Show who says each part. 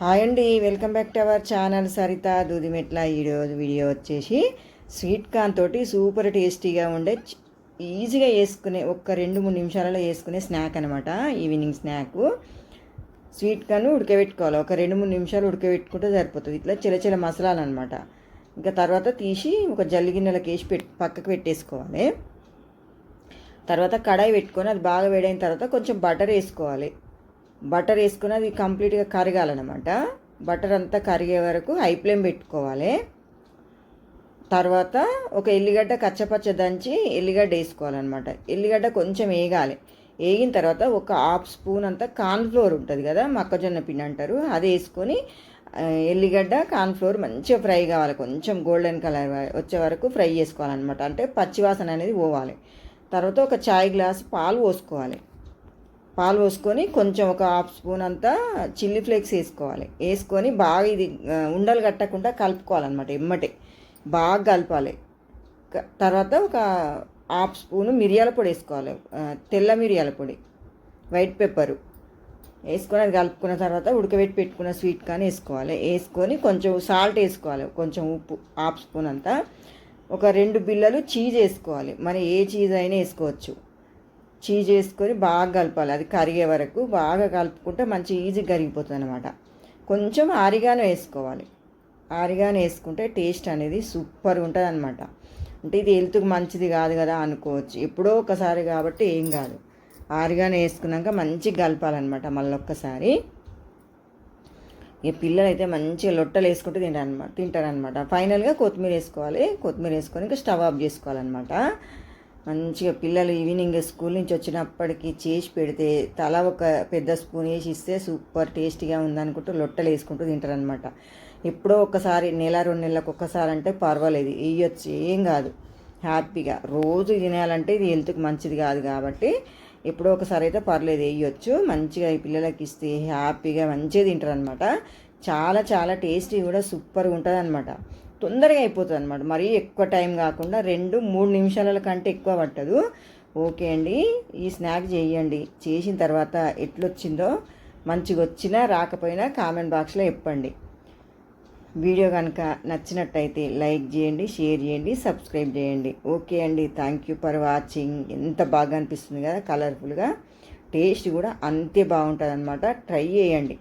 Speaker 1: Hi అండి welcome back to our channel Saritha. Dudimetla ఈరోజు video వచ్చేసి స్వీట్ కార్న్ తోటి సూపర్ టేస్టీగా ఉండే ఈజీగా వేసుకునే ఒక్క రెండు మూడు నిమిషాలలో వేసుకునే స్నాక్ అనమాట ఈవినింగ్ స్నాక్ స్వీట్ కార్న్ ఉడకబెట్టుకోవాలి. ఒక రెండు మూడు నిమిషాలు ఉడకబెట్టుకుంటే సరిపోతుంది. ఇట్లా చిన్న చిన్న మసాలాలు అనమాట ఇంకా తర్వాత తీసి ఒక జల్లి గిన్నెలకు వేసి పెట్ పక్కకు పెట్టేసుకోవాలి. తర్వాత కడాయి పెట్టుకొని అది బాగా వేడైన తర్వాత కొంచెం బటర్ వేసుకోవాలి. బటర్ వేసుకుని అది కంప్లీట్గా కరగాలన్నమాట. బటర్ అంతా కరిగే వరకు హై ఫ్లేమ్ పెట్టుకోవాలి. తర్వాత ఒక ఎల్లిగడ్డ కచ్చపచ్చ దంచి ఎల్లిగడ్డ వేసుకోవాలన్నమాట. ఎల్లిగడ్డ కొంచెం వేగాలి. వేగిన తర్వాత ఒక హాఫ్ స్పూన్ అంతా కార్న్ఫ్లోర్ ఉంటుంది కదా మొక్కజొన్న పిండి అంటారు అది వేసుకొని ఎల్లిగడ్డ కార్న్ఫ్లోర్ మంచిగా ఫ్రై కావాలి. కొంచెం గోల్డెన్ కలర్ వచ్చే వరకు ఫ్రై చేసుకోవాలన్నమాట. అంటే పచ్చివాసన అనేది పోవాలి. తర్వాత ఒక చాయ్ గ్లాస్ పాలు పోసుకోవాలి. పాలు పోసుకొని కొంచెం ఒక హాఫ్ స్పూన్ అంతా చిల్లీ ఫ్లేక్స్ వేసుకోవాలి. వేసుకొని బాగా ఇది ఉండలు కట్టకుండా కలుపుకోవాలన్నమాట ఎమ్మటే. బాగా కలపాలి. తర్వాత ఒక హాఫ్ స్పూను మిరియాల పొడి వేసుకోవాలి. తెల్ల మిరియాల పొడి వైట్ పెప్పరు. వేసుకొని అది కలుపుకున్న తర్వాత ఉడకబెట్టి పెట్టుకున్న స్వీట్ కానీ వేసుకోవాలి. వేసుకొని కొంచెం సాల్ట్ వేసుకోవాలి. కొంచెం ఉప్పు హాఫ్ స్పూన్ అంతా. ఒక రెండు బిళ్ళలు చీజ్ వేసుకోవాలి. మరి ఏ చీజ్ అయినా వేసుకోవచ్చు. చీజ్ వేసుకొని బాగా కలపాలి. అది కరిగే వరకు బాగా కలుపుకుంటే మంచి ఈజీ కరిగిపోతుంది అనమాట కొంచెం ఆరిగాను వేసుకోవాలి. ఆరిగాను వేసుకుంటే టేస్ట్ అనేది సూపర్ ఉంటుంది అనమాట అంటే ఇది హెల్త్కి మంచిది కాదు కదా అనుకోవచ్చు. ఎప్పుడో ఒకసారి కాబట్టి ఏం కాదు. ఆరిగాను వేసుకున్నాక మంచిగా కలపాలన్నమాట మళ్ళీ ఒక్కసారి ఈ పిల్లలు అయితే మంచిగా లొట్టలు వేసుకుంటూ తింటారనమాట తింటారనమాట ఫైనల్గా కొత్తిమీర వేసుకోవాలి. కొత్తిమీర వేసుకొని ఇంకా స్టవ్ ఆఫ్ చేసుకోవాలన్నమాట. మంచిగా పిల్లలు ఈవినింగ్ స్కూల్ నుంచి వచ్చినప్పటికీ చేసి పెడితే తల ఒక పెద్ద స్పూన్ వేసి ఇస్తే సూపర్ టేస్టీగా ఉందనుకుంటూ లొట్టలు వేసుకుంటూ తింటారనమాట ఎప్పుడో ఒకసారి నెల రెండు నెలలకు ఒక్కసారి అంటే పర్వాలేదు వేయొచ్చు ఏం కాదు. హ్యాపీగా రోజు తినాలంటే ఇది హెల్త్కి మంచిది కాదు కాబట్టి ఎప్పుడో ఒకసారి అయితే పర్లేదు వేయొచ్చు. మంచిగా ఈ పిల్లలకి ఇస్తే హ్యాపీగా మంచిగా తింటారనమాట చాలా చాలా టేస్టీ కూడా సూపర్గా ఉంటుంది అనమాట తొందరగా అయిపోతుంది అనమాట మరీ ఎక్కువ టైం కాకుండా రెండు మూడు నిమిషాల కంటే ఎక్కువ పట్టదు. ఓకే అండి. ఈ స్నాక్ చేయండి. చేసిన తర్వాత ఎట్లొచ్చిందో మంచిగా వచ్చినా రాకపోయినా కామెంట్ బాక్స్లో చెప్పండి. వీడియో కనుక నచ్చినట్టయితే లైక్ చేయండి షేర్ చేయండి సబ్స్క్రైబ్ చేయండి. ఓకే అండి. Thank you for watching. ఎంత బాగా అనిపిస్తుంది కదా కలర్ఫుల్గా. టేస్ట్ కూడా అంతే బాగుంటుంది అనమాట ట్రై చేయండి.